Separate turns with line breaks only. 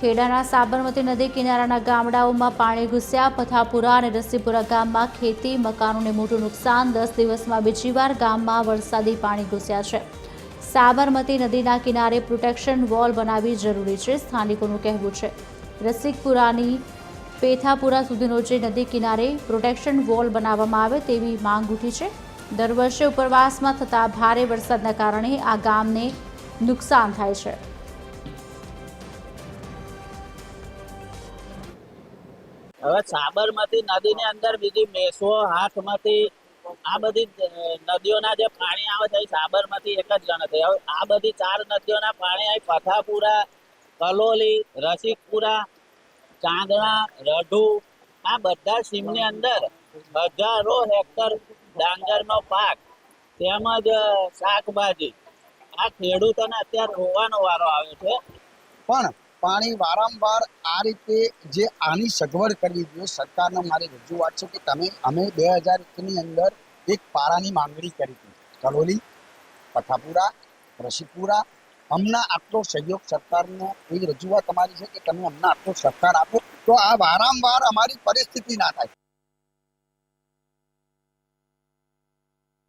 ખેડાના સાબરમતી નદી કિનારાના ગામડાઓમાં પાણી ઘૂસ્યા, પથાપુરા અને રસીપુરા ગામમાં ખેતી, મકાનોને મોટું નુકસાન, દસ દિવસમાં બીજી વાર ગામમાં વરસાદી પાણી ઘૂસ્યા છે. સાબરમતી નદીના કિનારે પ્રોટેક્શન વોલ બનાવવી જરૂરી છે, સ્થાનિકોનું કહેવું છે. રસિકપુરાની પેથાપુરા સુધીનો જે નદી કિનારે પ્રોટેક્શન વોલ બનાવવામાં આવે તેવી માંગ ઉઠી છે. દર વર્ષે ઉપરવાસમાં થતા ભારે વરસાદના કારણે આ ગામને નુકસાન થાય છે.
હવે સાબરમતી નદીની અંદર બીજી મેસો હાથમાંથી આ બધી નદીઓના જે પાણી આવે છે સાબરમતી એક જ ગણતરી હવે આ બધી ચાર નદીઓના પાણી અહીં પથાપુરા કલોલી, રસિકપુરા, ચાંદણા, રઢુ, આ બધા સીમની અંદર હજારો હેક્ટર ડાંગરનો પાક તેમજ શાકભાજી. આ ખેડૂતોને અત્યારે રોવાનો વારો આવ્યો છે.
પણ પાણી વારંવાર આ રીતે જે આની સગવડ કરવી જોઈએ, સરકારને મારી રજૂઆત છે કે તમે, અમે બે હજાર એકની અંદર એક પારાની માંગણી કરી હતી કલોલી પથાપુરા રસીપુરા. અમને આટલો સહયોગ સરકારનો, એવી રજૂઆત અમારી છે કે તમે અમને આટલો સહકાર આપો, તો આ વારંવાર અમારી પરિસ્થિતિ ના થાય.